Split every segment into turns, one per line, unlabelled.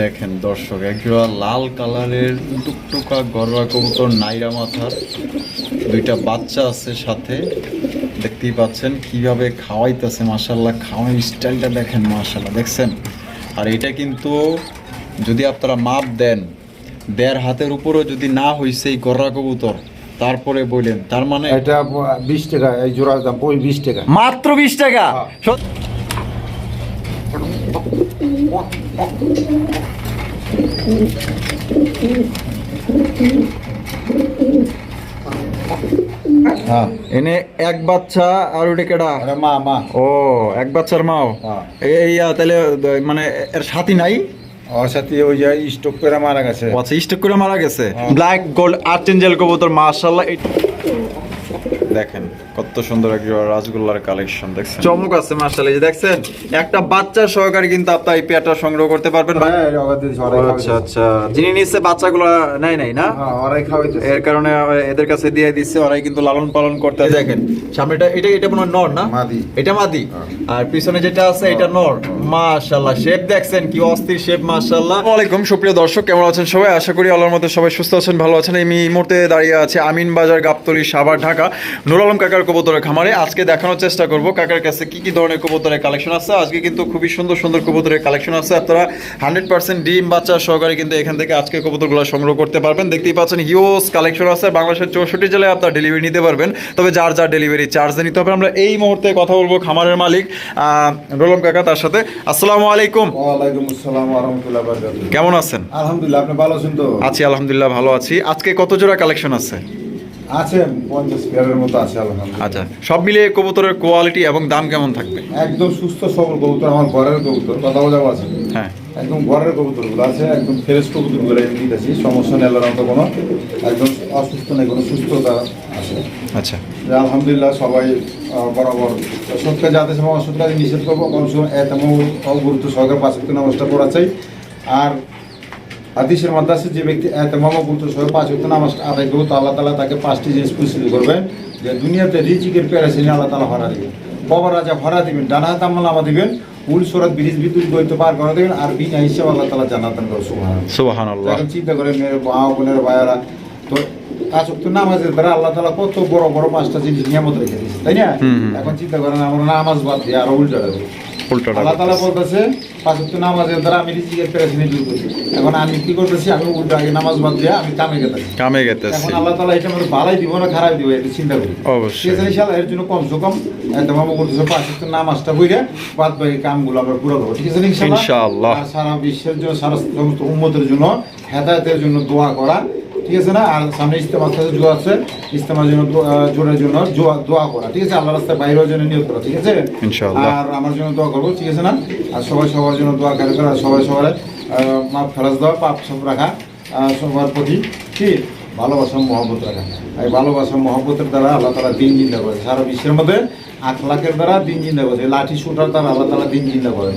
দেখেন দর্শক একজোড়া লাল কালারের টুকটুকা গররা কবুতর নাইরা মাথার। দুইটা বাচ্চা আছে সাথে। দেখতেই পাচ্ছেন কীভাবে খাওয়াইতেছে মাসাল্লাহ খাওয়াই স্টাইলটা দেখেন মাসাল্লাহ দেখছেন? আর এটা কিন্তু যদি আপনারা মাপ দেন দেড় হাতের উপরও যদি না হইছে এই গররা কবুতর তারপরে বললেন তার মানে
এটা বিশ টাকা এই জোড়ার দাম ওই বিশ টাকা।
মাত্র বিশ টাকা।
হ্যাঁ।
এনে এক বাচ্চা আর ওটা কেডা?
মা মা।
ও এক বাচ্চার মাও?
হ্যাঁ।
এই তাহলে মানে এর সাথী নাই?
ওর সাথে ওই যে স্টক করে মারা গেছে।
আচ্ছা স্টক করে মারা গেছে।
হ্যাঁ।
ব্ল্যাক গোল্ড আর্চেঞ্জেল কবুতর মাশাআল্লাহ দেখেন কত সুন্দর একটা রাসগোল্লার কালেকশন দেখছেন? চমক আছে মাশাআল্লাহ এই যে দেখছেন একটা বাচ্চা সহকারে কিন্তু আপনার এই পেয়ারটা সংগ্রহ করতে পারবেন ভাই
হ্যাঁ।
আচ্ছা আচ্ছা যিনি নিচ্ছে বাচ্চাগুলো নাই নাই না?
হ্যাঁ, ওরাই খাওয়াইতেছে।
এর কারণে এদের কাছে দিয়ে দিচ্ছে ওরাই কিন্তু লালন পালন করতে দেখেন সামনেটা এটা এটা মনে নর না?
মাদি।
এটা মাদি?
হ্যাঁ।
আর পিছনে যেটা আছে এটা নর। মাশাআল্লাহ শেপ দেখছেন কি অস্থির শেপ মাশাআল্লাহ। আলাইকুম সুপ্রিয় দর্শক কেমন আছেন সবাই? আশা করি আল্লাহর মধ্যে সবাই সুস্থ আছেন ভালো আছেন। আমি এই মুহূর্তে দাঁড়িয়ে আছে আমিন বাজার গাবতলি সাভার ঢাকা। নুর আলম কাকার কবুতরের খামারে আজকে দেখানোর চেষ্টা করব। কাকার কাছে কি কি ধরনের কবুতরের কালেকশন আছে? আজকে কিন্তু খুবই সুন্দর সুন্দর কবুতরের কালেকশন আছে। আপনারা হান্ড্রেড পার্সেন্ট ডিম বাচ্চা সহকারে কিন্তু এখান থেকে আজকে কবুতরগুলো সংগ্রহ করতে পারবেন। দেখতেই পাচ্ছেন হিউজ কালেকশন আছে। বাংলাদেশের চৌষট্টি জেলায় আপনার ডেলিভারি নিতে পারবেন। তবে যার যার ডেলিভারি চার্জ নিতে হবে আমরা এই মুহূর্তে কথা বলব খামারের মালিক আহ, রোলম কাকা তার সাথে। আসসালামু আলাইকুম। কেমন আছেন?
আলহামদুলিল্লাহ আপনি ভালো আছেন তো?
আছি আলহামদুলিল্লাহ ভালো আছি। আজকে কত জোড়া কালেকশন আছে?
আছে পঞ্চাশ পেয়ারের মতো আছে আলহামদুলিল্লাহ।
আচ্ছা সব মিলিয়ে কবুতরের কোয়ালিটি এবং দাম কেমন থাকবে?
একদম সুস্থ সবল কবুতর আমার ঘরের কবুতর কথা আছে।
হ্যাঁ।
একদম ঘরের কবুতরগুলো আছে একদম ফ্রেশ কবুতরগুলো আমি দিতেছি সমস্যা নেই আল্লাহর মতো কোনো একদম অসুস্থ নেই কোনো সুস্থতা আছে।
আচ্ছা।
আলহামদুলিল্লাহ সবাই বরাবর যাতে সময় নিষেধ করব কম সময় তেমন গুরুত্ব সহকারে পাঁচ উক্ত নামাজটা পড়া চাই আর হাদিসের আছে যে ব্যক্তি তেমন গুরুত্ব সহকারে পাঁচ উক্ত নামাজটা আদায় করব তো আল্লাহ তালা তাকে পাঁচটি জিনিস পুরস্কৃত করবেন। যে দুনিয়াতে রিজিকের পেরেছেন আল্লাহ তালা হরা দিবেন। বাবা রাজা হরা দিবেন ডানা হাত আমলা দিবেন উল সরাত ব্রিজ বিদ্যুৎ বৈত পার করে দেবেন আর বিনা হিসাব আল্লাহ তালা জানাতেন সুবাহান এখন চিন্তা করে মেয়ের মা বোনের ভাইয়ারা তো তো নামাজের দ্বারা আল্লাহ তালা কত বড় বড় পাঁচটা জিনিস নিয়ামত রেখে দিয়েছে তাই না। এখন চিন্তা করেন আমরা নামাজ বাদ দিয়ে আরও উল্টা দেবো
উল্টোটা
আল্লাহ তালা বলতেছে পাঁচ নামাজের দ্বারা আমি রিজিকের পেরেছিনি দূর করছি এখন আমি কি করতেছি আমি উল্টা আগে নামাজ বাদ দিয়ে আমি কামে গেছি
কামে গেতেছি।
এখন আল্লাহ তালা এটা ভালাই দিব না খারাপ দিব এটা চিন্তা করি।
অবশ্যই।
এর জন্য কমসে কম একদম আমার করতেছে নামাজটা বুঝে বাদ বাকি কামগুলো আমরা পুরো করব। ঠিক আছে ইনশাআল্লাহ?
ইনশাআল্লাহ।
সারা বিশ্বের জন্য সারা সমস্ত উম্মতের জন্য হেদায়তের জন্য দোয়া করা ঠিক আছে না? আর সামনে ইস্তেমা সাথে জোয়া আছে। ইস্তেমার জন্য জোরের জন্য জোয়া দোয়া করা ঠিক আছে? আল্লাহ রাস্তায় বাইরের জন্য নিয়োগ করা ঠিক আছে? আর আমার জন্য দোয়া করব ঠিক আছে না? আর সবাই সবার জন্য দোয়া কারি করা সবাই সবার মাপ ফেরাজ দেওয়া পাপ সব রাখা সবার প্রতি কি ভালোবাসা, মহব্বত রাখা। এই ভালোবাসা, মহব্বতের দ্বারা আল্লাহ তালা দিন জিন্দা করে সারা বিশ্বের মধ্যে আট লাখের দ্বারা দিন জিন্দা করছে লাঠি শুটার দ্বারা আল্লাহ তালা দিন জিন্দা করে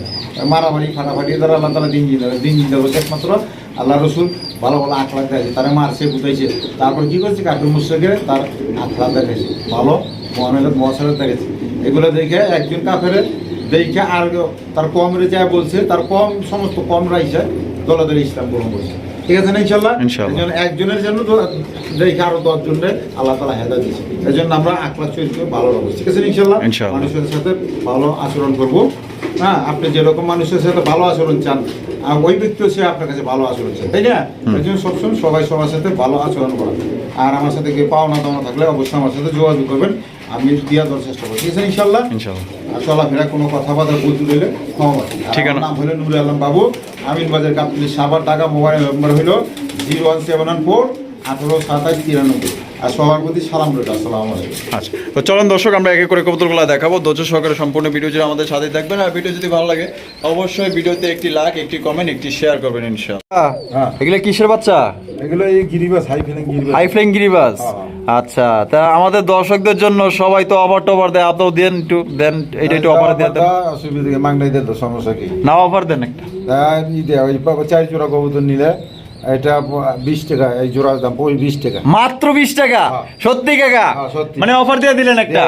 মারামারি, ফাটাফাটির দ্বারা আল্লাহ তালা দিন চিন্তা করে দিন চিন্তা করছে একমাত্র আল্লাহ রসুল। ভালো ভালো আখ লাখ দেখাচ্ছে তারা মারছে বুঝাইছে তারপর কী করছে? কাকুর মুশ্রেকে তার আখ লাখ দেখাইছে। ভালো মহামেলত মহাসারের দেখাচ্ছে এগুলো দেখে একজন কাফের দেখে আর তার কম রে যা বলছে, তার কম সমস্ত কম রাইছে দলে দলে ইসলাম গ্রহণ করছে। ঠিক আছে না ইনশাল্লাহ একজনের জন্য দেখে আরও আল্লাহ তালা দিয়েছে এই জন্য আমরা আকলা চরিত্র ভালো রাখব। ঠিক আছে ইনশাল্লাহ মানুষের সাথে ভালো আচরণ করব। হ্যাঁ আপনি যেরকম মানুষের সাথে ভালো আচরণ চান ওই ব্যক্তিও সে আপনার কাছে ভালো আচরণ চান তাই না? এই জন্য সবসময় সবাই সবার সাথে ভালো আচরণ করা। আর আমার সাথে কেউ পাওনা দাওনা থাকলে অবশ্যই আমার সাথে যোগাযোগ করবেন। আমি দিয়া দেওয়ার চেষ্টা করছি। ঠিক আছে ইনশাল্লাহ আর চলাফেরা কোনো কথাবার্তা বলতে দিলে ক্ষমা
ঠিকানা?
নাম হলো নুর আলম বাবু। আমিন বাজার কাপলি সাবার টাকা মোবাইল নম্বর হলো zero one seven one four আঠেরো সাতাশ তিরানব্বই। আর সবার প্রতি সালাম রইল আসসালামু আলাইকুম।
আচ্ছা তো চলুন দর্শক আমরা একে করে কবুতরগুলো দেখাবো। ধৈর্য সহকারে সম্পূর্ণ ভিডিও জুড়ে আমাদের সাথে থাকবেন। আর ভিডিও যদি ভালো লাগে অবশ্যই ভিডিওতে একটি লাইক একটি কমেন্ট একটি শেয়ার করবেন ইনশাআল্লাহ।
হ্যাঁ।
এগুলো কিসের বাচ্চা?
এগুলো এই গিরিবাস হাই ফেলিং গিরিবাস।
হাই ফ্লাইং গিরিবাস?
হ্যাঁ।
আচ্ছা তা আমাদের দর্শকদের জন্য সবাই তো অফার টফার দেয়। আপনিও দেন একটু দেন এটা একটু অফার দিয়ে দেন
অসুবিধা মাংনাই দেন তো সমস্যা কি?
না অফার দেন একটা।
ই দেয়া ওই পাবো চার জোড়া কবুতর নিলে এটা বিশ টাকা এই জোড়ার দাম ওই বিশ টাকা।
মাত্র বিশ টাকা?
হ্যাঁ।
সত্যি কাকা?
হ্যাঁ,
মানে অফার দিয়ে দিলেন একটা।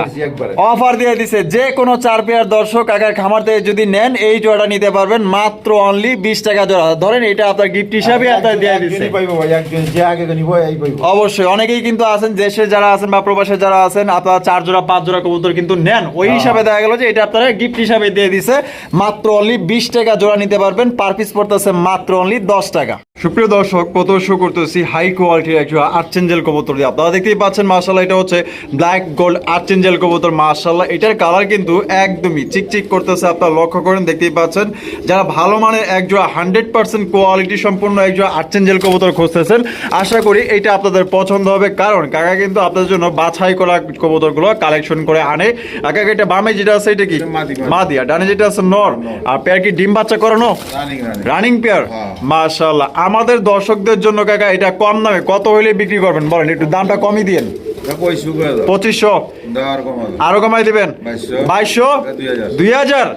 অফার দিয়ে দিছে। যে কোনো চার পেয়ার দর্শক কাকার খামার থেকে যদি নেন এই জোড়াটা নিতে পারবেন মাত্র অনলি বিশ টাকা জোড়া। ধরেন এটা আপনার গিফট হিসাবে আপনার দিয়ে দিচ্ছে
একজনই পাইবো ভাই একজন যে আগে নিব এই পাইবো।
অবশ্যই। অনেকেই কিন্তু আছেন দেশে যারা আছেন বা প্রবাসে যারা আছেন আপনারা চার জোড়া পাঁচ জোড়া কবুতর কিন্তু নেন। ওই
হ্যাঁ।
হিসাবে দেখা গেল যে এটা আপনারা গিফট হিসাবে দিয়ে দিছে। মাত্র অনলি বিশ টাকা জোড়া নিতে পারবেন। পার পিস পড়তেছে মাত্র অনলি দশ টাকা। সুপ্রিয় দর্শক প্রথম শো করতেছি হাই কোয়ালিটির একটা আর্চেঞ্জেল কবুতর দিয়ে। আপনারা দেখতেই পাচ্ছেন মার্শাল্লাহ এটা হচ্ছে ব্ল্যাক গোল্ড আর্চেঞ্জেল কবুতর মার্শাল্লাহ এটার কালার কিন্তু একদমই চিকচিক করতেছে আপনারা লক্ষ্য করেন দেখতেই পাচ্ছেন। যারা ভালো মানের একজোড়া হান্ড্রেড পার্সেন্ট কোয়ালিটি সম্পূর্ণ একজোড়া আর্চেঞ্জেল কবুতর খুঁজতেছেন আশা করি এটা আপনাদের পছন্দ হবে। কারণ কাকা কিন্তু আপনাদের জন্য বাছাই করা কবুতরগুলো কালেকশন করে আনে। কাকা এটা বামে যেটা আছে এটা কি?
এটা মাদি, মাদি।
মাদি আর ডানে যেটা আছে নর। আর পেয়ার কি ডিম বাচ্চা করানো?
Running
pair?
হ্যাঁ।
আমাদের আমাদের দর্শকদের জন্য কাকা এটা কম দামে কত হইলে বিক্রি করবেন? বলেন একটু দামটা কমই
দাও।
পঁচিশশো? আরও কমাই দিবেন?
বাইশশো। দুই হাজার।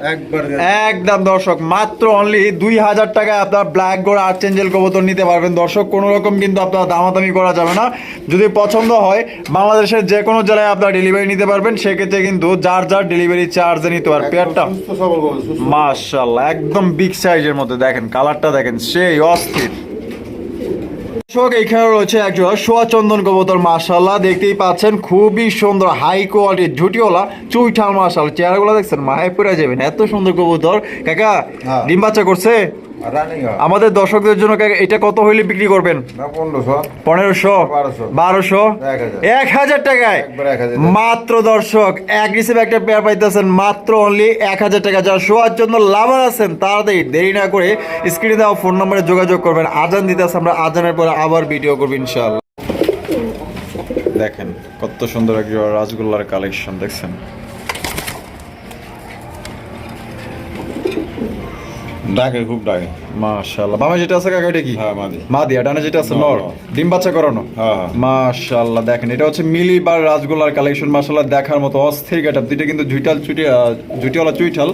একদম দর্শক মাত্র অনলি দুই হাজার টাকায় আপনার ব্ল্যাক গোড় আর্চেঞ্জেল কবুতর নিতে পারবেন। দর্শক কোনো রকম কিন্তু আপনার দামাদামি করা যাবে না। যদি পছন্দ হয় বাংলাদেশের যে কোনো জেলায় আপনার ডেলিভারি নিতে পারবেন। সেক্ষেত্রে কিন্তু যার যার ডেলিভারি চার্জে নিতে পারবেন। পেয়ারটা? মাশাআল্লাহ একদম বিগ সাইজের মধ্যে। দেখেন কালারটা দেখেন সেই অস্থির। দর্শক এখানে রয়েছে একজোড়া সোয়া চন্দন কবুতর মাশাআল্লাহ। দেখতেই পাচ্ছেন খুবই সুন্দর হাই কোয়ালিটির ঝুটিওয়ালা চুইঠাল মাশাল চেহারাগুলো দেখছেন মায়ে পড়ে যাবেন। এত সুন্দর কবুতর। কাকা
হ্যাঁ।
ডিম বাচ্চা করছে? আমাদের দর্শকদের জন্য এটা কত হইলে বিক্রি করবেন?
পনেরোশো। বারোশো। এক হাজার।
টাকায়। মাত্র দর্শক এক হিসেবে একটা পেয়ার পাইতেছেন মাত্র অনলি এক হাজার টাকা। যারা শোয়ার জন্য লাভার আছেন তাড়াতাড়ি দেরি না করে স্ক্রিনে দেওয়া ফোন নম্বরে যোগাযোগ করবেন। আজান দিতে আমরা আজানের পরে আবার ভিডিও করব ইনশাআল্লাহ। দেখেন কত সুন্দর একটা রাসগোল্লার কালেকশন দেখছেন?
ডাকে খুব ডাকে।
মাশাআল্লাহ। বাবা যেটা আছে কাকা এটা কি?
হ্যাঁ মাদি।
মাদি ডানে যেটা আছে নর। ডিম বাচ্চা করানো?
হ্যাঁ, হ্যাঁ।
মাশাআল্লাহ দেখেন এটা হচ্ছে মিলি বার রাজগোল্লার কালেকশন মাশাআল্লাহ দেখার মতো অস্থির গেটআপ। দুইটা কিন্তু ঝুইটাল চুটি আহ, ঝুটিওয়ালা চুইঠাল।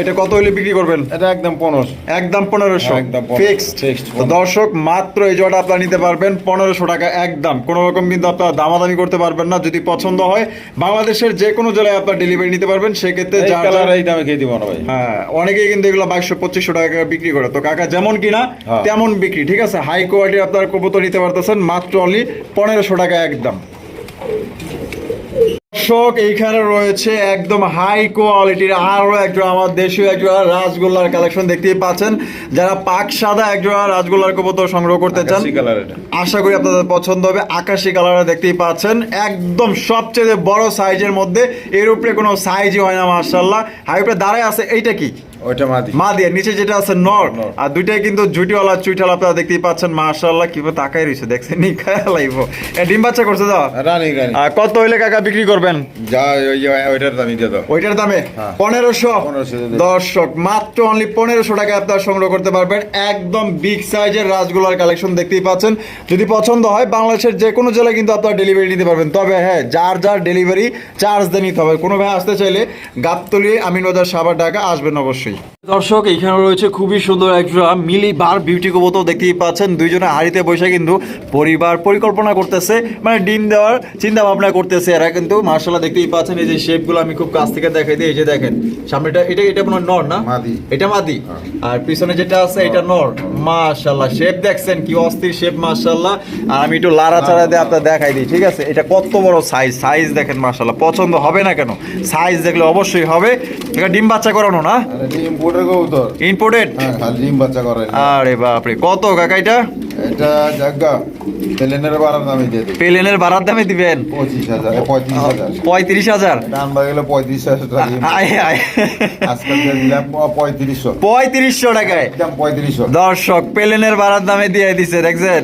এটা কত হইলে বিক্রি করবেন?
এটা একদম পনেরোশো।
একদম পনেরোশো।
হ্যাঁ, একদম 1500
ফিক্সড। তো দর্শক মাত্র এই জোড়াটা আপনারা নিতে পারবেন পনেরোশো টাকা একদম। কোনো রকম কিন্তু আপনারা দামাদামি করতে পারবেন না যদি পছন্দ হয়। বাংলাদেশের যে কোনো জেলায় আপনার ডেলিভারি নিতে পারবেন সেক্ষেত্রে যার
এই দামে খেয়ে দিব না ভাই।
হ্যাঁ অনেকেই কিন্তু এগুলো বাইশশো পঁচিশশো টাকা বিক্রি করে তো কাকা যেমন কিনা
হ্যাঁ।
তেমন বিক্রি। ঠিক আছে? হাই কোয়ালিটি আপনার কবুতর নিতে পারতেছেন মাত্র অনলি পনেরোশো টাকা একদম। দর্শক এইখানে রয়েছে একদম হাই কোয়ালিটির আরও একজন আমার দেশীয় একজন রাজগোল্লার কালেকশন দেখতেই পাচ্ছেন। যারা পাক সাদা একজন রাসগোল্লার কবুতর সংগ্রহ করতে চান আশা করি আপনাদের পছন্দ হবে। আকাশি কালার দেখতেই পাচ্ছেন। একদম সবচেয়ে বড় সাইজের মধ্যে এর উপরে কোনো সাইজই হয় না মার্শাল্লাহ হাই উপরে দাঁড়ায় আছে এইটা কি?
ওইটা মাদি।
মা দিয়ে নিচে যেটা আছে নর। আর দুইটাই কিন্তু ঝুটিওয়ালা চুইঠাল আপনারা দেখতেই পাচ্ছেন মার্শাল্লাহ কীভাবে তাকাই রয়েছে দেখছেন নি? খায়া লাইব এ ডিম বাচ্চা করছে দাও।
Running running.
আর কত হইলে কাকা বিক্রি করবেন?
যা ওই ওইটার দামই দিয়ে দাও
ওইটার দামে?
হ্যাঁ।
পনেরোশো?
1500
দর্শক মাত্র অনলি পনেরোশো টাকা আপনারা সংগ্রহ করতে পারবেন। একদম বিগ সাইজের রাসগোলার কালেকশন দেখতেই পাচ্ছেন। যদি পছন্দ হয় বাংলাদেশের যে কোনো জেলায় কিন্তু আপনারা ডেলিভারি নিতে পারবেন। তবে হ্যাঁ যার যার ডেলিভারি চার্জ দিয়ে নিতে হবে। কোনো ভাই আসতে চাইলে গাবতলি আমিনবাজার সাবার ঢাকা আসবেন অবশ্যই। দর্শক এখানে রয়েছে খুবই সুন্দর একটা মিলি বার বিউটি কবত দেখতেই পাচ্ছেন। দুইজনে হাড়িতে বসে কিন্তু পরিবার পরিকল্পনা করতেছে মানে ডিম দেওয়ার চিন্তা ভাবনা করতেছে এরা কিন্তু। মার্শাল্লাহ দেখতেই পাচ্ছেন এই যে শেপগুলো আমি খুব কাছ থেকে দেখাই দিই। এই যে দেখেন সামনেটা এটা এটা কোনো নর না? এটা মাদি। আর পিছনে যেটা আছে এটা নর। মাশাল্লাহ শেপ দেখছেন কি অস্থির শেপ মাশাল্লাহ আর আমি একটু লাড়াচাড়া দিয়ে আপনার দেখাই দিই ঠিক আছে? এটা কত বড় সাইজ সাইজ দেখেন মাশাল্লাহ পছন্দ হবে না কেন? সাইজ দেখলে অবশ্যই হবে। এটা ডিম বাচ্চা করানো না?
আর এটা ইম্পোর্টের কবুতর।
ইম্পোর্টেড
হ্যাঁ ডিম বাচ্চা করে
আরে বাপরে কত কাকা এটা?
এটা জায়গা। তেলেনের বাড়ার দামে দিয়ে দেবে।
প্লেনের ভাড়ার দামে দিবেন?
পঁচিশ হাজার পঁয়ত্রিশ হাজার।
পঁয়ত্রিশ হাজার?
দাম পঁয়ত্রিশ হাজার টাকা আজকাল দিলাম পঁয়ত্রিশশো।
পঁয়ত্রিশশো টাকায়?
পঁয়ত্রিশশো।
দর্শক প্লেনের ভাড়ার দামে দিয়ে দিছে দেখছেন?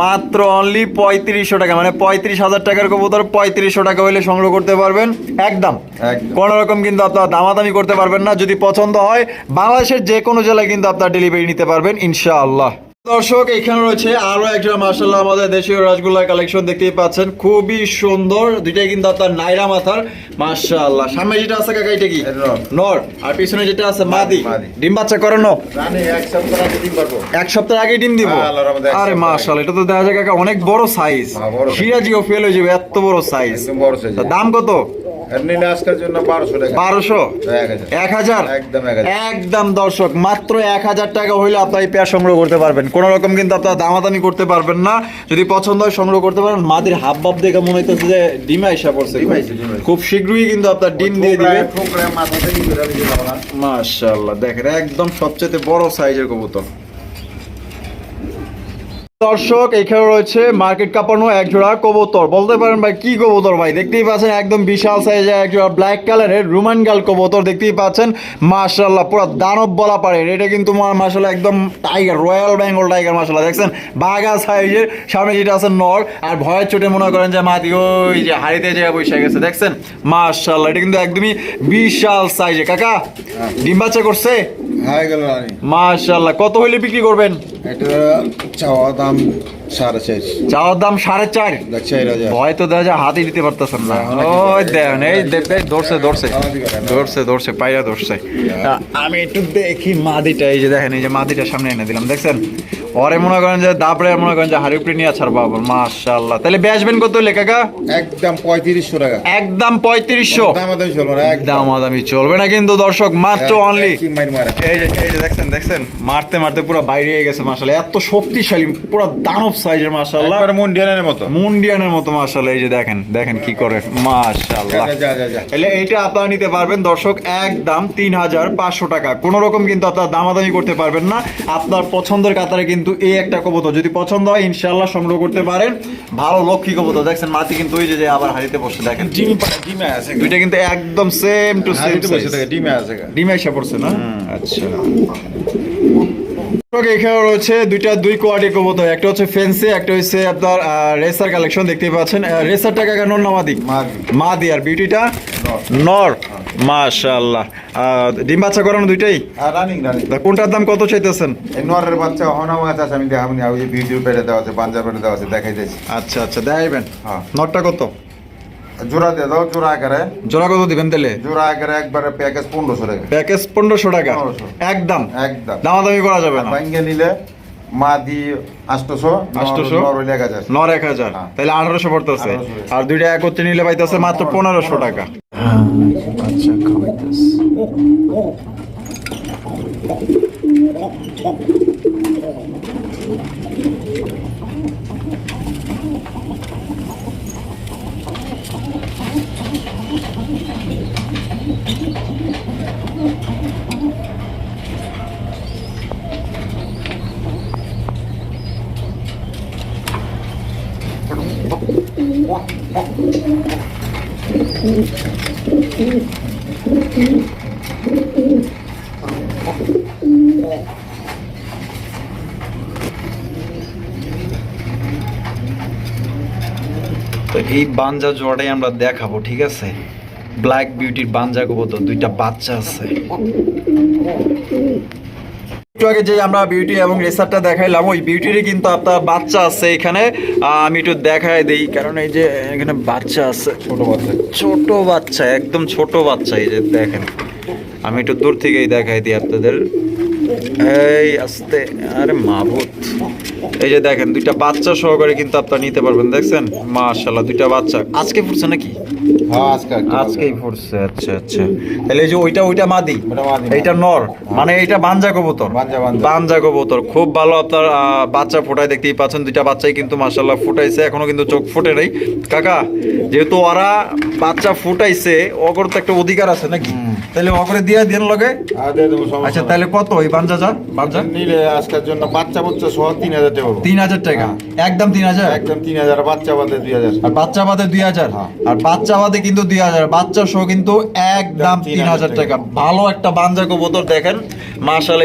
মাত্র অনলি পঁয়ত্রিশশো টাকা মানে পঁয়ত্রিশ হাজার টাকার কবুতর পঁয়ত্রিশশো টাকা হইলে সংগ্রহ করতে পারবেন। একদম।
একদম।
কোনো রকম কিন্তু আপনারা দামাদামি করতে পারবেন না। যদি পছন্দ হয় বাংলাদেশের যে কোনো জেলায় কিন্তু আপনার ডেলিভারি নিতে পারবেন ইনশাআল্লাহ। দর্শক এখানে রয়েছে আরও একটা মার্শাল্লাহ আমাদের দেশীয় রসগোল্লার কালেকশন দেখতেই পাচ্ছেন। খুবই সুন্দর দুইটাই কিন্তু আপনার নাইরা মাথার মার্শাল্লাহ সামনে যেটা আছে কাকা এটা কি?
নর।
আর পিছনে যেটা আছে মাদি। ডিম বাচ্চা করানো
রানী এক সপ্তাহ আগে
ডিম দিব? আরে মার্শাল্লাহ এটা তো দেখা যায় কাকা অনেক বড় সাইজ
হ্যাঁ,
সিরাজিও ফেল হয়ে যাবে এত বড় সাইজ
বড় সাইজ
দাম কত?
নিলে আজকের জন্য বারোশো টাকা।
বারোশো?
এক হাজার। একদম
একদম দর্শক মাত্র এক হাজার টাকা হইলে আপনার এই পেয়ার সংগ্রহ করতে পারবেন। কোন রকম কিন্তু আপনার দামাদামি করতে পারবেন না। যদি পছন্দ হয় সংগ্রহ করতে পারেন। মাদির হাব ভাব দেখে মনে হইতেছে যে ডিমে আইসা পড়ছে। খুব শীঘ্রই কিন্তু আপনার ডিম দিয়ে দিবে। মাশাআল্লাহ দেখেন একদম সবচেয়ে বড় সাইজের কবুতর। দর্শক এখানে রয়েছে মার্কেট কাঁপানো এক জোড়া কবুতর। বলতে পারেন ভাই, কি কবুতর ভাই? দেখতেই পাচ্ছেন একদম বিশাল সাইজের এক জোড়া ব্ল্যাক কালারের রুমান গাল কবুতর। দেখতেই পাচ্ছেন, মাশাআল্লাহ, পুরো দানব বলা পারে। এটা কিন্তু মাশাআল্লাহ একদম টাইগার রয়্যাল বেঙ্গল টাইগার মাশাআল্লাহ। দেখছেন, বাঘা সাইজের সামনে যেটা আছে নর। আর ভয়ের চোটে মনে করেন যে মাটি ওই যে হাড়িতে যে বসে গেছে, দেখছেন? মাশাআল্লাহ, এটা কিন্তু একদমই বিশাল সাইজে কাকা, ডিম বাচ্চা করছে?
হয়ে গেল রানী।
মাশাআল্লাহ। কত হইলে বিক্রি করবেন?
এটা চাওয়া দাম সাড়ে চার।
চাওয়ার দাম সাড়ে চার?
দেখ চার হাজার।
ভয় তো দেখা যায় হাতে দিতে পারতেছেন না। ওই
কিছু
এই দেখ দেখ, ধরছে ধরছে ধরছে ধরছে পাইয়া ধরছে আমি একটু দেখি মাদিটা এই যে দেখেন এই যে মাদিটা সামনে এনে দিলাম দেখছেন? পরে মনে করেন যে দাবড়ে মনে করেন যে হাড়ি উপরে নিয়ে ছাড়বো আবার মাশাআল্লাহ। তাহলে বেচবেন কত হলে কাকা?
একদম পঁয়ত্রিশশো টাকা।
একদম পঁয়ত্রিশশো।
দাম দাম চলবো না একদম।
দাম আদামি চলবে না কিন্তু দর্শক মাত্র অনলি
কি মাইর মারা।
এই যে দেখছেন দেখছেন? মারতে মারতে পুরো বাইরে হয়ে গেছে মাশাআল্লাহ। এত শক্তিশালী পুরো দানব সাইজের মাশাআল্লাহ।
একবার মুন্ডিয়ানের মতো।
মুন্ডিয়ানের মতো মাশাআল্লাহ এই যে দেখেন দেখেন কি করে। মাশাআল্লাহ।
যা, যা, যা, যা।
তাহলে এইটা আপনারা নিতে পারবেন দর্শক একদম তিন হাজার পাঁচশো টাকা। কোনো রকম কিন্তু আপনার দামাদামি করতে পারবেন না। আপনার পছন্দের কাতারে কিন্তু এই একটা কবুতর। যদি পছন্দ হয় ইনশাল্লাহ সংগ্রহ করতে পারেন। ভালো লক্ষ্মী কবুতর। দেখছেন মাটি কিন্তু ওই যে যে আবার হাড়িতে বসে দেখেন।
ডিম ডিমে আছে
দুইটা কিন্তু একদম সেম টু সেম
হাড়িতে বসে থাকে ডিমে আছে
ডিমে এসে পড়ছে না? আচ্ছা। এখানে রয়েছে দুইটা দুই কোয়ালিটি কবুতর। একটা হচ্ছে ফেন্সি একটা হচ্ছে আপনার রেসার কালেকশন দেখতেই পাচ্ছেন। রেসার টাকা কেন নামাদি
মাদি।
আর বিউটিটা
নর।
নর। মাশাআল্লাহ। ডিম বাচ্চা করানো দুইটাই?
রানিং রানিং
কোনটার দাম কত চাইতেছেন?
নরের বাচ্চা অনাম আছে আমি দেখাবো না। ওই যে ভিডিও পেটে দেওয়া আছে পাঞ্জাব পেটে দেওয়া আছে দেখাই দিয়েছি
আচ্ছা আচ্ছা দেখাইবেন।
হ্যাঁ।
নরটা কত?
জোড়া দিয়ে দাও জোড়া আকারে।
জোড়া কত দিবেন তাহলে?
জোড়া আকারে একবারে প্যাকেজ পনেরোশো টাকা।
প্যাকেজ পনেরোশো টাকা?
1500
একদম।
একদম।
দামাদামি করা যাবে না।
ব্যাঙ্গে নিলে আষ্টশো
800
নর এক হাজার। হ্যাঁ।
তাহলে আঠারোশো পড়তেছে। আর দুইটা একত্রে নিলে পাইতেছে মাত্র পনেরোশো টাকা। আচ্ছা তো এই বাঞ্জা জোড়াটাই আমরা দেখাবো ঠিক আছে? ব্ল্যাক বিউটির বাঞ্জা কবুতর দুইটা বাচ্চা আছে। একটু আগে যে আমরা বিউটি এবং রেসারটা দেখাইলাম ওই বিউটিরই কিন্তু আপনার বাচ্চা আছে এখানে। আমি একটু দেখাই দিই কারণ এই যে এখানে বাচ্চা আছে।
ছোট বাচ্চা।
ছোট বাচ্চা একদম ছোট বাচ্চা এই যে দেখেন। আমি একটু দূর থেকেই দেখাই দিই আপনাদের। এই আস্তে আরে মাভূত এই যে দেখেন দুইটা বাচ্চা সহকারে কিন্তু আপনারা নিতে পারবেন দেখছেন? মাশাআল্লাহ দুইটা বাচ্চা। আজকে ফুটছে নাকি? আজকেই ফুটছে আচ্ছা আচ্ছা। তাহলে এই যে ওইটা ওইটা মাদি? এইটা নর? মানে এইটা বাঞ্জা কবুতর?
বাঞ্জা, বাঞ্জা।
বাঞ্জা কবুতর। খুব ভালো আপনার বাচ্চা ফোটায় দেখতেই পাচ্ছেন দুইটা বাচ্চাই কিন্তু মাশাআল্লাহ ফুটাইছে এখনও কিন্তু চোখ ফুটে নাই। কাকা যেহেতু ওরা বাচ্চা ফুটাইছে অগর তো একটা অধিকার আছে নাকি? তাহলে অগরে দিয়ে দেন লগে। আচ্ছা তাহলে কত ওই বাঞ্জা যা? বাঞ্জা?
নিলে আজকের জন্য বাচ্চা বাচ্চা সহ তিন হাজার টাকা
তিন হাজার টাকা? একদম তিন হাজার?
একদম তিন হাজার বাচ্চা বাদে দুই হাজার।
আর বাচ্চা বাদে দুই হাজার?
হ্যাঁ।
আর বাচ্চা বাদে কিন্তু দুই হাজার বাচ্চা সহ কিন্তু একদম
একদম
তিন হাজার টাকা। ভালো একটা বাঞ্জা কবুতর দেখেন।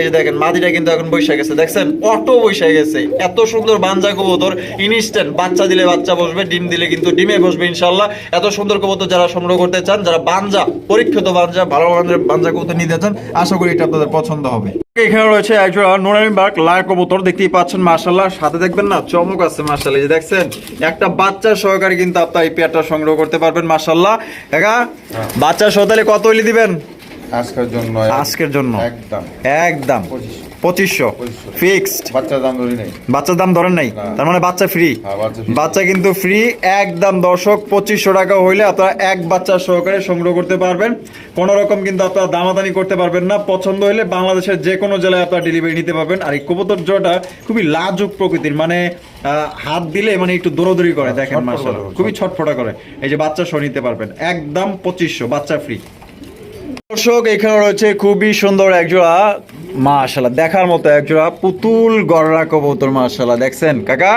যে দেখেন মাদিটা কিন্তু এখন বৈশা গেছে। দেখছেন? অটো বৈশা গেছে। এত সুন্দর বাঞ্জা কবুতর ইনস্ট্যান্ট বাচ্চা দিলে বাচ্চা বসবে, ডিম দিলে কিন্তু ডিমে বসবে ইনশাল্লাহ এত সুন্দর কবুতর যারা সংগ্রহ করতে চান, যারা বাঞ্জা, পরীক্ষিত বাঞ্জা, ভালো বাঞ্জা কবুতর নিতে চান, আশা করি এটা আপনাদের পছন্দ হবে। এখানে রয়েছে একজোড়া নোরানি বাগ লাল কবুতর, দেখতেই পাচ্ছেন মাশাল্লাহ সাথে দেখবেন না, চমক আছে মাশাল্লাহ এই যে দেখছেন, একটা বাচ্চা সহকারে কিন্তু আপনার এই পেয়ারটা সংগ্রহ করতে পারবেন মাশাল্লাহ একা বাচ্চা সহ তাহলে কত হইলে দিবেন?
আজকের জন্য
আজকের জন্য।
একদম।
একদম।
পঁচিশশো।
ফিক্সড।
বাচ্চার দাম ধরি নেই।
বাচ্চার দাম ধরেন নাই। তার মানে বাচ্চা ফ্রি
হ্যাঁ, বাচ্চা
কিন্তু ফ্রি একদম দর্শক পঁচিশশো টাকা হইলে আপনারা এক বাচ্চা সহকারে সংগ্রহ করতে পারবেন। কোনো রকম কিন্তু আপনারা দামাদানি করতে পারবেন না। পছন্দ হলে বাংলাদেশের যে কোনো জেলায় আপনারা ডেলিভারি নিতে পারবেন। আর এই কবুতর জোড়াটা খুবই লাজুক প্রকৃতির। মানে হাত দিলে মানে একটু দৌড়দৌড়ি করে দেখেন
ছটফট
মার্শাল খুবই ছটফটা। করে। এই যে বাচ্চা সহ নিতে পারবেন। একদম পঁচিশশো বাচ্চা ফ্রি দর্শক এখানে রয়েছে খুবই সুন্দর একজোড়া মাশাল্লাহ দেখার মতো একজোড়া পুতুল গড়রা কবুতর মাশাল্লাহ দেখছেন? কাকা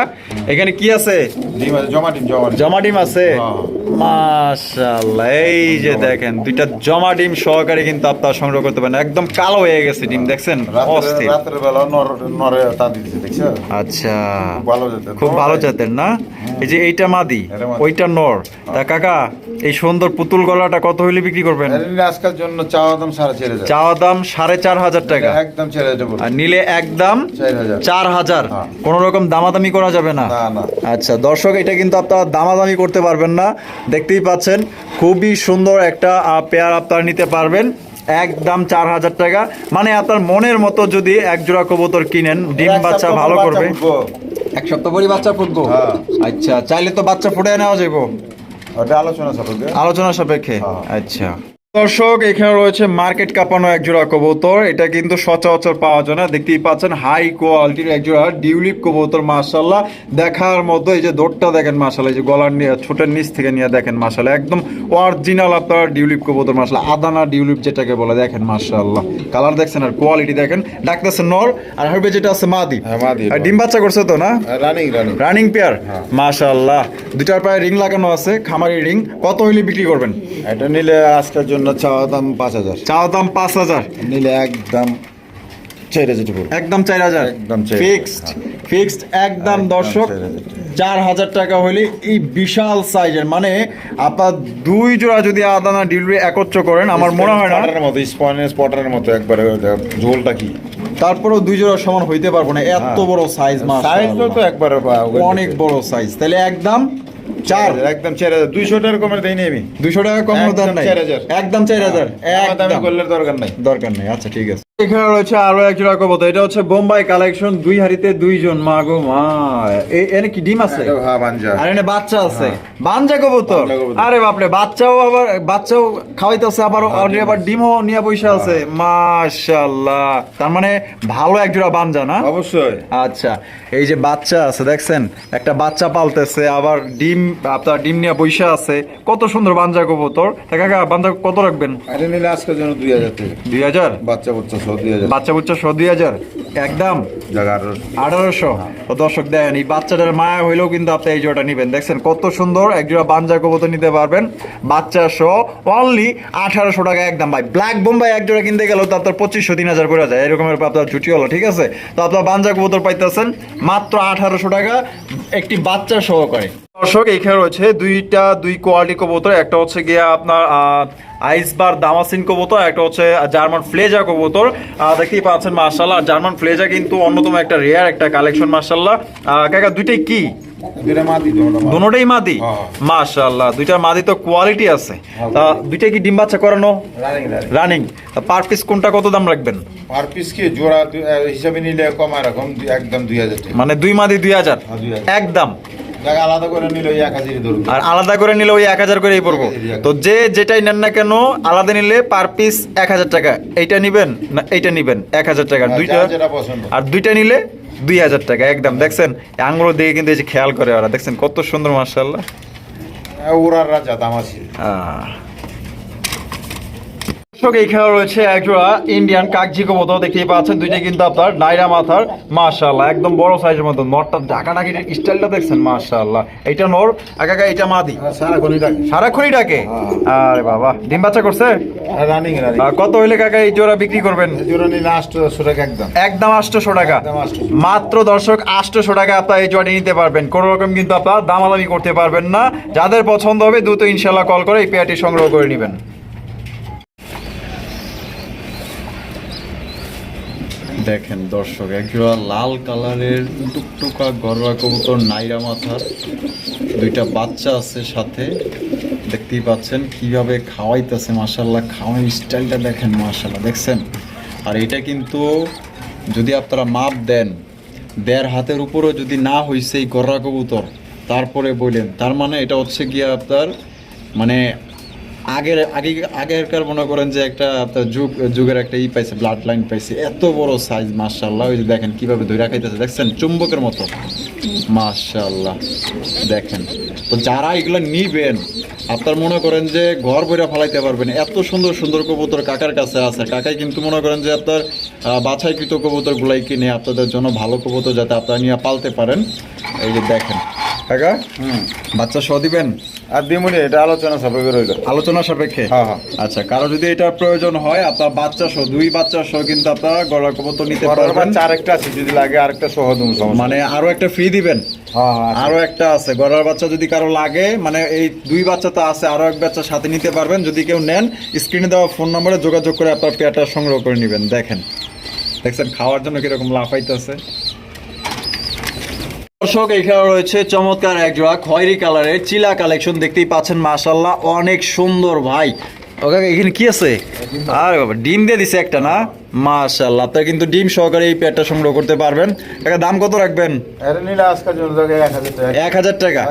এখানে কি আছে?
জমা ডিম
আছে?
হ্যাঁ।
মাশাল্লাহ এই যে দেখেন দুইটা জমা ডিম সহকারে কিন্তু আপনারা সংগ্রহ করতে পারেন। একদম কালো হয়ে গেছে ডিম দেখছেন?
রাতের বেলা নরে তা দিতেছে
আচ্ছা
খুব ভালো জাতের।
খুব ভালো জাতের না? এই যে এইটা মাদি। ওইটা নর। তা কাকা এই সুন্দর পুতুল গলাটা কত হইলে বিক্রি করবেন?
আজকের জন্য চাওয়া দাম সাড়ে চার হাজার।
চাওয়া দাম সাড়ে চার হাজার টাকা।
একদম হাজার
আর নিলে একদম
চার হাজার। হ্যাঁ।
কোন রকম দামাদামি করা যাবে না।
না না।
আচ্ছা দর্শক এটা কিন্তু আপনারা দামাদামি করতে পারবেন না। দেখতেই পাচ্ছেন খুবই সুন্দর একটা পেয়ার আপনারা নিতে পারবেন। একদম চার হাজার টাকা। মানে আপনার মনের মতো যদি এক জোড়া কবুতর কিনেন ডিম বাচ্চা ভালো করবে। এক সপ্তাহ পরই বাচ্চা ফুটবো?
হ্যাঁ।
আচ্ছা চাইলে তো বাচ্চা ফুটে নেওয়া যাব
ওটা আলোচনা সাপেক্ষে
আলোচনা সাপেক্ষে
হ্যাঁ।
আচ্ছা দর্শক এখানে রয়েছে মার্কেট কাঁপানো এক জোড়া কবুতর। এটা কিন্তু সচরাচর পাওয়া যায় না। দেখতেই পাচ্ছেন হাই কোয়ালিটির এক জোড়া ডিউলিপ কবুতর মাশাল্লাহ দেখার মতো এই যে দোরটা দেখেন মাশাল্লাহ এই যে গলার নিয়ে ছোটের নিচ থেকে নিয়ে দেখেন মাশাল্লাহ একদম অরিজিনাল আপনার ডিউলিপ কবুতর মাশাল্লাহ আদানা ডিউলিপ যেটাকে বলে দেখেন মাশাল্লাহ কালার দেখছেন আর কোয়ালিটি দেখেন। ডাকতেছে নর আর হারবে যেটা আছে মাদি।
হ্যাঁ।
আর ডিম বাচ্চা করছে তো না?
Running running
running pair. মাশাল্লাহ দুটার পায়ে রিং লাগানো আছে খামারি রিং কত হইলে বিক্রি করবেন?
এটা নিলে আজকের জন্য চাওয়া দাম পাঁচ হাজার।
চাওয়া দাম পাঁচ হাজার।
নিলে একদম চার হাজার
একদম চার হাজার।
একদম
ফিক্সড ফিক্সড একদম দর্শক
চার হাজার টাকা।
হলে এই বিশাল সাইজের মানে আপনার দুই জোড়া যদি আদানা ডিলিভারি একত্র করেন আমার মনে হয় না
মতো স্পনের স্পটারের মতো একবারে ঝোলটা কি?
তারপরেও দুই জোড়া সমান হইতে পারব না। এত
হ্যাঁ।
বড় সাইজ মাছ।
সাইজ তো একবারে
অনেক বড় সাইজ তাহলে একদম চার।
একদম চার হাজার। দুইশো টাকার কমের দেয়নি আমি।
দুইশো টাকা কম
একদম
নাই। একদম চার হাজার। একদম।
করলে দরকার নাই।
দরকার নেই। আচ্ছা ঠিক আছে। এখানে রয়েছে আরও এক জোড়া কবুতর এটা হচ্ছে বোম্বাই কালেকশন দুই হাড়িতে দুইজন। মা গো মা। এনে কি ডিম আছে?
হ্যাঁ বাঞ্জা।
আর এনে বাচ্চা আছে। বাঞ্জা কবুতর।
বাঞ্জা
আরে বাপরে বাচ্চাও আবার বাচ্চাও খাওয়াইতেছে আবার অলরেডি আবার ডিমও নিয়ে বসে আছে। মাশাআল্লাহ। তার মানে ভালো এক জোড়া বাঞ্জা না?
অবশ্যই।
আচ্ছা এই যে বাচ্চা আছে দেখছেন? একটা বাচ্চা পালতেছে আবার ডিম আপনার ডিম নিয়ে বসে আছে কত সুন্দর বাঞ্জা কবুতর। তা কাকা বাঞ্জা কত রাখবেন?
এটা নিলে আজকের জন্য দুই হাজার
দুই হাজার?
বাচ্চা বাচ্চা সব দুই হাজার।
বাচ্চা বুচ্চা সহ দুই হাজার? একদম?
আঠারোশো।
তো দর্শক দেখেন এই বাচ্চাটার মায়া হইলেও কিন্তু আপনি এই জোড়াটা নিবেন। দেখছেন কত সুন্দর এক জোড়া বাঞ্জা কবুতর নিতে পারবেন। বাচ্চা সহ অনলি আঠারোশো টাকা একদম ভাই। ব্ল্যাক বোম্বাই এক জোড়া কিনতে গেলেও তো আপনার পঁচিশশো তিন হাজার করে যায়। এরকমের আপনার জুটি হলো ঠিক আছে? তো আপনার বাঞ্জা কবুতর পাইতেছেন মাত্র আঠারোশো টাকা একটি বাচ্চা সহকারে। দর্শক এখানে রয়েছে দুইটা দুই কোয়ালিটি কবুতর। একটা হচ্ছে গিয়া আপনার আইসবার দামাসিন কবুতর একটা হচ্ছে জার্মান ফ্লেজা কবুতর। দেখতেই পাচ্ছেন মার্শাল্লাহ জার্মান ফ্লেজা কিন্তু অন্যতম একটা রেয়ার একটা কালেকশন মার্শাল্লাহ কাকা দুইটাই কি?
মাদি হ্যাঁ।
দুইটার মাদি তো কোয়ালিটি আছে। তা দুইটাই কি ডিম বাচ্চা করানো?
রানিং
পার পিস কোনটা কত দাম রাখবেন?
পার পিস কি জোড়া হিসাবে নিলে কম এরকম একদম দুই হাজার
মানে দুই মাদি দুই হাজার?
হ্যাঁ, দুই হাজার।
একদম।
জায়গা আলাদা করে নিলে ওই এক হাজারই
আর আলাদা করে নিলে ওই এক হাজার করেই পড়ব। তো যে যেটাই নেন না কেন আলাদা নিলে পার পিস এক হাজার টাকা। এইটা নিবেন না এইটা নিবেন এক হাজার টাকা। দুইটা আর দুইটা নিলে দুই হাজার টাকা একদম। দেখছেন আঙুলো দিয়ে কিন্তু এই যে খেয়াল করে ওরা। দেখছেন কত সুন্দর মার্শাল্লাহ
ওরা রাজা রাজা দামাসি
দর্শক এইখানে রয়েছে একজোড়া ইন্ডিয়ান কাকজি কবুতর দেখতেই পাচ্ছেন দুইটা কিন্তু আপনার নাইরা মাথার মাশাআল্লাহ একদম বড় সাইজের মতো নরটা ঢাকা ঢাকি স্টাইলটা দেখছেন মাশাআল্লাহ। এটা নর একা এটা মাদি?
সারাক্ষণই ডাকে।
সারাক্ষণই ডাকে?
হ্যাঁ।
আরে বাবা ডিম বাচ্চা করছে?
রানিং রানিং
কত হইলে কাকা এই জোড়া বিক্রি করবেন?
জোড়া নিলে আটশো টাকা একদম।
একদম আটশোশো টাকা। মাত্র দর্শক আটশোশো টাকা আপনার এই জোয়াটি নিতে পারবেন। কোনো রকম কিন্তু আপনার দামাদামি করতে পারবেন না। যাদের পছন্দ হবে দ্রুত ইনশাল্লাহ কল করে এই পেয়ারটি সংগ্রহ করে নেবেন। দেখেন দর্শক একজোড়া লাল কালারের টুকটুকা গররা কবুতর নাইরা মাথার। দুইটা বাচ্চা আছে সাথে, দেখতেই পাচ্ছেন কীভাবে খাওয়াইতেছে মাসাল্লাহ খাওয়াই স্টাইলটা দেখেন মাসাল্লাহ দেখছেন? আর এটা কিন্তু যদি আপনারা মাপ দেন, দেড় হাতের উপরও যদি না হইছে এই গররা কবুতর, তারপরে বললেন তার মানে এটা হচ্ছে গিয়ে আপনার মানে আগের আগে, আগেরকার মনে করেন যে একটা যুগ, যুগের একটা ই পাইছে ব্লাড লাইন পাইছে, এত বড় সাইজ মার্শাল্লাহ ওই যে দেখেন কীভাবে ধরে রাখাইতেছে দেখছেন? চুম্বকের মতো। মার্শাল্লাহ দেখেন। তো যারা এগুলো নিবেন, আপনার মনে করেন যে ঘর বইরা ফালাইতে পারবেন। এত সুন্দর সুন্দর কবুতর কাকার কাছে আছে। কাকাই কিন্তু মনে করেন যে আপনার বাছাইকৃত কবুতর গুলাই কিনে আপনাদের জন্য ভালো কবুতর যাতে আপনারা নিয়ে পালতে পারেন। এই যে দেখেন।
হুম।
বাচ্চা সহ দিবেন?
আর দিমুনি এটা আলোচনা সাপেক্ষে রইল।
আলোচনা সাপেক্ষে?
হ্যাঁ, হ্যাঁ।
আচ্ছা কারও যদি এটার প্রয়োজন হয় আপনার বাচ্চা সহ দুই বাচ্চা সহ কিন্তু আপনারা গড়া কবুতর নিতে পারবেন।
আরেকটা আছে যদি লাগে আরেকটা সহ দেবো
মানে আরও একটা ফ্রি দিবেন?
হ্যাঁ হ্যাঁ
আরও একটা আছে গড়ার বাচ্চা যদি কারও লাগে মানে এই দুই বাচ্চা তো আছে আরও এক বাচ্চা সাথে নিতে পারবেন। যদি কেউ নেন স্ক্রিনে দেওয়া ফোন নম্বরে যোগাযোগ করে আপনার পেয়ারটা সংগ্রহ করে নেবেন। দেখেন। দেখছেন খাওয়ার জন্য কীরকম লাফাইতেছে। দর্শক এখানে রয়েছে চমৎকার এক জোড়া খয়েরি কালারের চিলা কালেকশন দেখতেই পাচ্ছেন মাশাল্লাহ অনেক সুন্দর ভাই। ওকে এখানে কি আছে? আরে ডিম দিয়ে দিছে একটা না? মাশাল্লাহ আপনারা কিন্তু ডিম সহকারে এই পেয়ারটা সংগ্রহ করতে পারবেন। এটা দাম কত রাখবেন?
এক হাজার টাকা।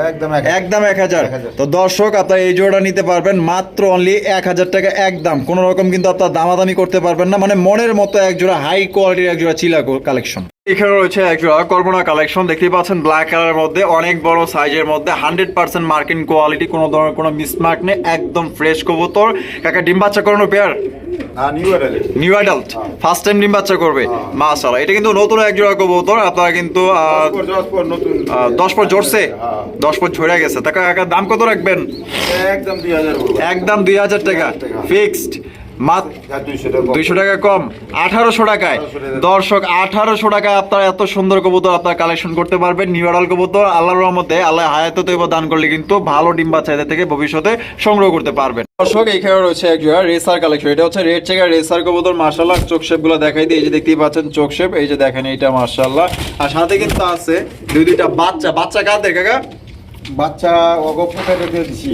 একদম এক হাজার।
তো দর্শক আপনার এই জোড়া নিতে পারবেন মাত্র অনলি এক হাজার টাকা একদম। কোনো রকম কিন্তু আপনার দামাদামি করতে পারবেন না মানে মনের মতো এক জোড়া হাই কোয়ালিটির এক জোড়া চিলা কালেকশন। এখানে রয়েছে এক জোড়া কর্মনা কালেকশন দেখতেই পাচ্ছেন ব্ল্যাক কালারের মধ্যে অনেক বড় সাইজের মধ্যে হান্ড্রেড পার্সেন্ট মার্কিন কোয়ালিটি কোনো ধরনের কোনো মিসমার্ক নেই একদম ফ্রেশ কবুতর। কাকা ডিম বাচ্চা করানো পেয়ার
হ্যাঁ নিউ
অ্যাডাল্ট ফার্স্ট টাইম ডিম বাচ্চা করবে? মাশাআল্লাহ এটা কিন্তু নতুন এক জোড়া কবুতর আপনারা কিন্তু দশ পর
হ্যাঁ।
দশ পর ঝরে গেছে। তা কাকা দাম কত রাখবেন?
একদম দুই হাজার
টাকা। ফিক্সড
দুইশো টাকা
কম। আঠারোশো টাকায়। দর্শক, আঠারোশো টাকায় আপনারা এত সুন্দর কবুতর আপনারা কালেকশন করতে পারবেন। নিউরাল কবুতর, আল্লাহর রহমতে আল্লাহ হায়াত দান করলে কিন্তু ভালো ডিম্বা চাহিদা থেকে ভবিষ্যতে সংগ্রহ করতে পারবেন। দর্শক এইখানে রয়েছে এক জোড়া রেসার কালেকশন এটা হচ্ছে রেড চেকার রেসার কবুতর মার্শাল্লাহ চোখ শেপগুলো দেখাই দিই। এই যে দেখতেই পাচ্ছেন চোখ শেপ। এই যে দেখেন এইটা মার্শাল্লাহ আর সাথে কিন্তু আছে দুই দুইটা বাচ্চা। বাচ্চা কাদের, কাকা?
বাচ্চা অগপটা দিয়ে দিছি।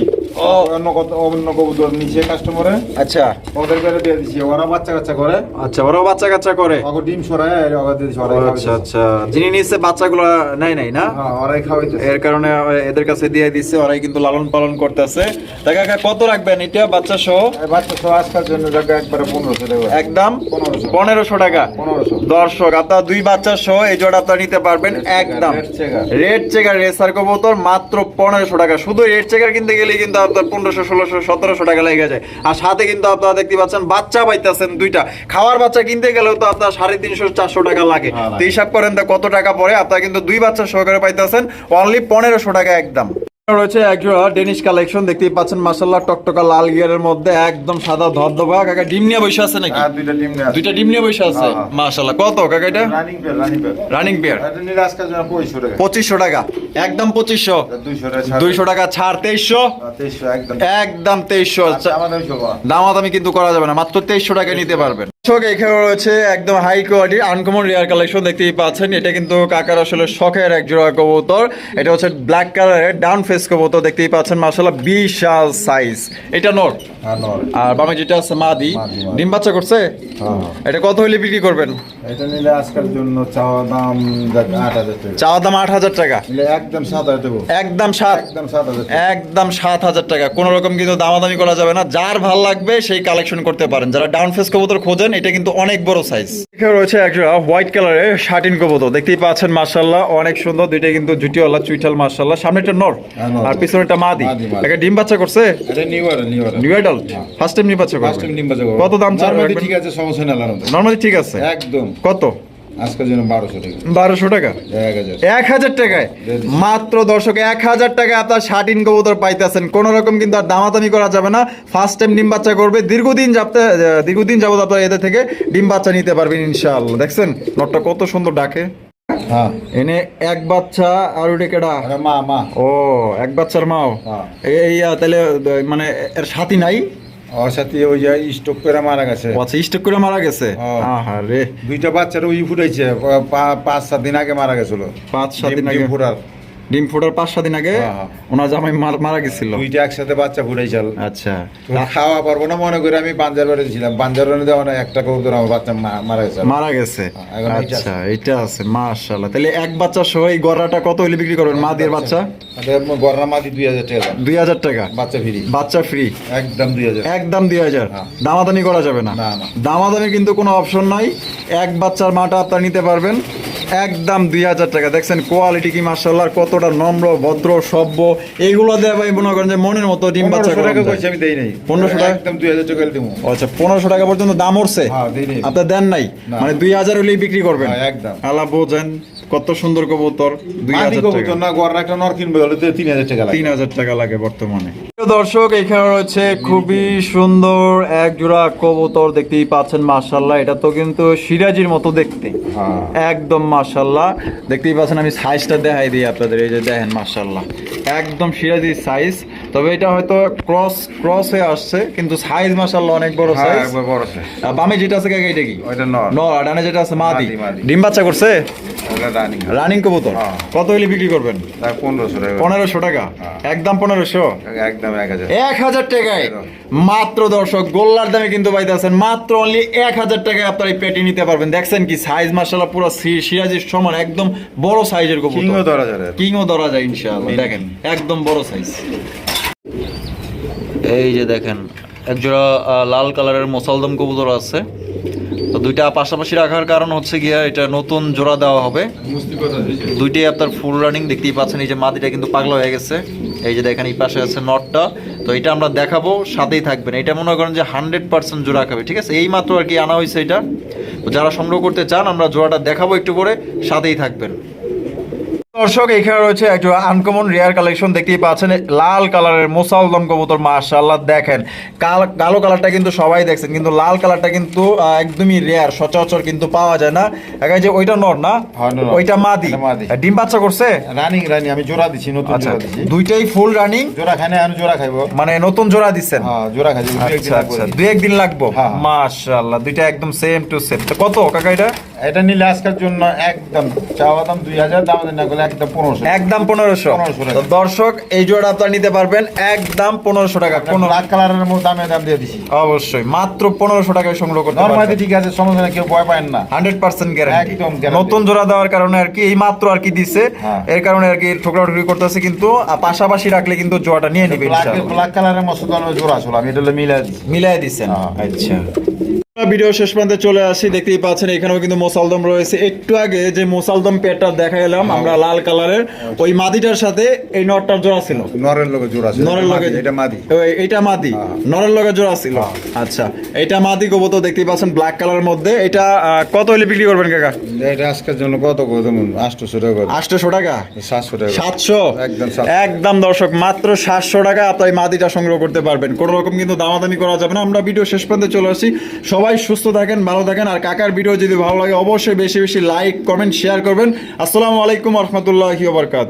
অন্য অন্য কবুতর নিচে কাস্টমারে
আচ্ছা।
ওদের করে দিয়ে দিছি ওরা বাচ্চা কাচ্চা করে।
আচ্ছা ওরাও বাচ্চা কাচ্চা করে?
অগো ডিম সরায় আর দিয়ে দিছি
আচ্ছা আচ্ছা। যিনি নিচ্ছে বাচ্চাগুলো নাই নাই না?
হ্যাঁ ওরাই খাওয়াইতেছে।
এর কারণে এদের কাছে দিয়ে দিচ্ছে ওরাই কিন্তু লালন পালন করতেছে। দেখা কত রাখবেন এটা বাচ্চা সহ?
বাচ্চা সব আজকাল জন্য একবারে পনেরোশো টাকা
একদম?
পনেরোশো।
পনেরোশো টাকা?
পনেরোশো।
দর্শক আপনার দুই বাচ্চা সহ এই জোড়া আপনার নিতে পারবেন একদম। রেড চেকার রেসার কবুতর মাত্র পনেরোশো টাকা। শুধু রেড চেকার কিনতে গেলে কিন্তু আপনার পনেরোশো ষোলোশো সতেরোশো টাকা লেগে যায়। আর সাথে কিন্তু আপনারা দেখতে পাচ্ছেন বাচ্চা পাইতেছেন দুইটা। খাওয়ার বাচ্চা কিনতে গেলেও তো আপনার সাড়ে তিনশো চারশো টাকা লাগে। তো হিসাব করেন তো কত টাকা পরে আপনারা কিন্তু দুই বাচ্চা সহকারে পাইতেছেন অনলি পনেরোশো টাকা একদম। রয়েছে একজোড়া ডেনিশ কালেকশন দেখতেই পাচ্ছেন মাসাল্লাহ টকটকা লাল গিয়ারের মধ্যে একদম সাদা ধবধবা। কাকা ডিম নিয়ে বসে আছে নাকি?
দুইটা ডিম নেই
দুইটা ডিম নিয়ে বসে আছে?
হ্যাঁ, হ্যাঁ।
কত কাকা এটা?
Running pair running pair
running pair
পঁচিশশো টাকা।
একদম পঁচিশশো।
দুইশো টাকা
দুইশো টাকা ছাড় তেইশশো।
তেইশশো একদম।
একদম তেইশশো।
আচ্ছা আমাদের শোভা
দামাদামি কিন্তু করা যাবে না মাত্র তেইশশো টাকা নিতে পারবেন। দর্শক, এখানে রয়েছে একদম high quality uncommon rare collection দেখতেই পাচ্ছেন। এটা কিন্তু কাকার আসলে শখের এক জোড়া কবুতর। এটা হচ্ছে ব্ল্যাক কালারের ডাউন ফেস কবুতর দেখতেই পাচ্ছেন মাসাল্লাহ বিশাল সাইজ এটা নর?
হ্যাঁ
আর বামে যেটা আছে মাদি। ডিম বাচ্চা করছে?
হ্যাঁ।
এটা কত হইলে বিক্রি করবেন?
এটা নিলে জন্য চাওয়া দাম
চাওয়া দাম আট হাজার টাকা?
একদম সাত হাজার
একদম সাত।
একদম সাত হাজার টাকা।
কোনো রকম কিন্তু দামাদামি করা যাবে না। যার ভালো লাগবে সেই কালেকশন করতে পারেন। যারা ডাউন ফেস কবুতর খোঁজেন এটা কিন্তু অনেক বড় সাইজ এখানে রয়েছে একটা হোয়াইট কালারের শার্টিন কবুতর। দেখতেই পাচ্ছেন মার্শাল্লাহ অনেক সুন্দর। দুইটা কিন্তু জুটিওয়ালা চুইঠাল মার্শাল্লাহ সামনে একটা নর
হ্যাঁ,
আর পিছনে একটা মাদি। একটা ডিম বাচ্চা করছে?
এটা নিউ আর নিউ আর
new adult first time new বাচ্চা
ফার্স্ট টাইম ডিম বাজা
কত দাম
চার ঠিক আছে সমস্যা মধ্যে
নর্মালি ঠিক আছে?
একদম।
কত?
আজকের জন্য বারোশো টাকা।
বারোশো টাকা?
এক হাজার।
টাকায়? মাত্র দর্শক এক হাজার টাকায় আপনার শার্টিন কবুতর পাইতেছেন। কোন রকম কিন্তু আর দামাদামি করা যাবে না। ফার্স্ট টাইম ডিম বাচ্চা করবে। দীর্ঘদিন যাবতে দীর্ঘদিন যাবত আপনার এদের থেকে ডিম বাচ্চা নিতে পারবেন ইনশাআল্লাহ। দেখছেন? নটটা কত সুন্দর ডাকে।
হ্যাঁ।
এনে এক বাচ্চা আর ওটা কেডা?
মা মা।
ও এক বাচ্চার মাও?
হ্যাঁ।
এই তাহলে মানে এর সাথী নাই?
ওর সাথে ওই যে স্টক করে মারা গেছে।
আচ্ছা স্টক করে মারা গেছে?
ও।
রে
দুইটা বাচ্চার ওই ফুটাইছে পাঁচ সাত দিন আগে মারা গেছিল।
পাঁচ সাত দিন আগে।
ফুরার ফুটার।
ডিম ফোটার পাঁচ সাত দিন আগে
হ্যাঁ, হ্যাঁ।
ওনার জামাই মারা গেছিল।
দুইটা একসাথে বাচ্চা ফুটাইছিল
আচ্ছা।
তো খাওয়া পারব না মনে করে আমি বাঞ্জার বাড়ি ছিলাম। বাঞ্জার বাড়ি দেওয়া একটা কবুতর আমার বাচ্চা মারা গেছে।
মারা গেছে।
হ্যাঁ,
আচ্ছা এটা আছে মাশাআল্লাহ। তাহলে এক বাচ্চা সহ এই গড়াটা কত হলে বিক্রি করবেন? মা দিয়ে বাচ্চা?
গরনা মাদি দুই হাজার টাকা।
দুই হাজার টাকা।
বাচ্চা ফ্রি
বাচ্চা ফ্রি
একদম দুই হাজার।
একদম দুই হাজার। দামাদামি করা যাবে না।
না, না।
দামাদামি কিন্তু কোনো অপশন নাই। এক বাচ্চার মাটা আপনারা নিতে পারবেন। একদম দুই হাজার টাকা। দেখছেন কোয়ালিটি কি মার্শাল্লাহ কতটা নম্র ভদ্র সভ্য। এইগুলো দেয় ভাই মনে করেন যে মনের মতো ডিম বাচ্চা
পনেরোশো টাকা কইছি আমি দেই নাই।
1500 টাকা?
একদম দুই হাজার টাকা দিব
আচ্ছা পনেরোশো টাকা পর্যন্ত দাম উঠছে?
হ্যাঁ, দিই নি।
আপনার দেন নাই? মানে দুই হাজার হলেই বিক্রি করবেন?
হ্যাঁ, একদম।
আল্লাহ বোঝেন। কত সুন্দর কবুতর? দুই হাজার টাকা।
না একটা নর কিনবে হলে তিন হাজার টাকা লাগে।
তিন হাজার টাকা লাগে বর্তমানে। দর্শক এখানে রয়েছে খুবই সুন্দর এক জোড়া কবুতর দেখতেই পাচ্ছেন মার্শাল্লাহ এটা তো কিন্তু সিরাজির মতো দেখতে।
হ্যাঁ।
একদম মার্শাল্লাহ দেখতেই পাচ্ছেন আমি সাইজটা দেখাই দিই আপনাদের এই যে দেখেন মার্শাল্লাহ একদম সিরাজির সাইজ তবে এটা হয়তো ক্রস ক্রস হয়ে আসছে কিন্তু সাইজ মার্শাল্লাহ অনেক বড়
হ্যাঁ
সাইজ
বড় আছে
বামে যেটা আছে কাকা এটা কি?
ওইটা নর।
ন ডানে যেটা আছে মাদি। ডিম বাচ্চা করছে?
রানিং
রানিং কবুতর?
হ্যাঁ।
কত হলে বিক্রি করবেন?
টাকা। হ্যাঁ।
একদম টাকায়? মাত্র দর্শক গোল্লার দামে কিন্তু পাইতেছেন মাত্র অনলি এক হাজার টাকায় আপনার এই পেটি নিতে পারবেন। দেখছেন কি সাইজ মার্শাল্লাহ পুরো সিরাজির সমান একদম বড় সাইজের
কিংও
কবুতর। কিংও ধরা যায়। ইনশাআল্লাহ। দেখেন একদম বড় সাইজ এই যে দেখেন, একজোড়া লাল কালারের মোসালদম কবুতর আছে। তো দুইটা পাশাপাশি রাখার কারণ হচ্ছে গিয়া এটা নতুন জোড়া দেওয়া হবে। দুইটাই আপনার ফুল রানিং দেখতেই পাচ্ছেন এই যে মাদিটা কিন্তু পাগলা হয়ে গেছে। এই যে দেখেন, এই পাশে আছে নটটা। তো এটা আমরা দেখাবো, সাথেই থাকবেন। এটা মনে করেন যে হান্ড্রেড পার্সেন্ট জোড়া খাবে, ঠিক আছে? এই মাত্র আর কি আনা হয়েছে এটা। যারা সংগ্রহ করতে চান, আমরা জোড়াটা দেখাবো একটু করে সাথেই থাকবেন। দর্শক এখানে রয়েছে একটা আনকমন রেয়ার কালেকশন দেখতেই পাচ্ছেন। লাল কালারের মোসালদম কবুতর মাশাআল্লাহ দেখেন। কাল- কালো কালারটা কিন্তু সবাই দেখছেন কিন্তু লাল কালারটা কিন্তু একদমই রেয়ার সচরাচর কিন্তু পাওয়া যায় না। এখানে যে ওইটা নর না?
হ্যাঁ,
ওইটা মাদি। ডিম বাচ্চা করছে?
রানিং রানি আমি জোড়া দিছি নতুন
আচ্ছা
জোড়া দিছি।
দুইটাই ফুল রানিং
জোড়া খানে আমি জোড়া খাইবো।
মানে নতুন জোড়া দিচ্ছেন?
হ্যাঁ জোড়া খাইবো দুই একদিন
আচ্ছা
লাগবে।
আচ্ছা দুই একদিন লাগবো?
হ্যাঁ।
মাশাআল্লাহ দুইটা একদম সেম টু সেম কত কাকা এটা?
এটা নিলে আজকের জন্য একদম চাওয়া দাম দুই হাজার দাম না একদম পনেরোশো।
একদম পনেরোশো। তো দর্শক এই জোড়া আপনারা নিতে পারবেন একদম পনেরোশো টাকা। কোনো
ব্ল্যাক কালারের মধ্যে দামে দাম দিয়ে দিছি।
অবশ্যই মাত্র পনেরোশো টাকায় সংগ্রহ করতে
নর্মালি ঠিক আছে সমস্যা কেউ ভয় পায় না।
হান্ড্রেড পার্সেন্ট গ্যারান্টি
একদম
নতুন জোড়া দেওয়ার কারণে আর কি এই মাত্র আর কি দিছে।
হ্যাঁ।
এর কারণে আর কি ঠোকরা ঠুকরি করতেছে কিন্তু পাশাপাশি রাখলে কিন্তু জোড়াটা নিয়ে নিবে
ব্ল্যাক কালারের মতো জোড়া ছিল আমি এটা মিলাই দিছি।
মিলাই দিচ্ছেন
হ্যাঁ।
আচ্ছা। ভিডিও শেষ পর্যন্ত চলে আসি দেখতেই পাচ্ছেন এখানেও কিন্তু মোসালদম রয়েছে। একটু আগে যে মোসালদম পেটটা দেখা এলাম আমরা লাল কালারের ওই মাদিটার সাথে এই নটটার জোড়া ছিল।
নরের লগে জোড়া ছিল।
নরের লগে
এটা মাদি।
এইটা মাদি।
হ্যাঁ।
নরের লগে জোড়া ছিল। আচ্ছা এটা মাদি কবুতর দেখতেই পাচ্ছেন ব্ল্যাক কালারের মধ্যে। এটা কত হলে বিক্রি করবেন কাকা?
এটা আজকের জন্য কত কত যেমন আটশোশো টাকা করে।
আটশোশো টাকা?
সাতশো টাকা করে।
সাতশো?
একদম
একদম দর্শক মাত্র সাতশো টাকা আপনার এই মাদিটা সংগ্রহ করতে পারবেন। কোনো রকম কিন্তু দামাদামি করা যাবে না। আমরা ভিডিও শেষ পর্যন্ত চলে আসি। সবাই সুস্থ থাকেন, ভালো থাকেন, আর কাকার ভিডিও যদি ভালো লাগে, অবশ্যই বেশি বেশি লাইক কমেন্ট শেয়ার করবেন। আসসালামু আলাইকুম রহমতুল্লাহি ওবরকাত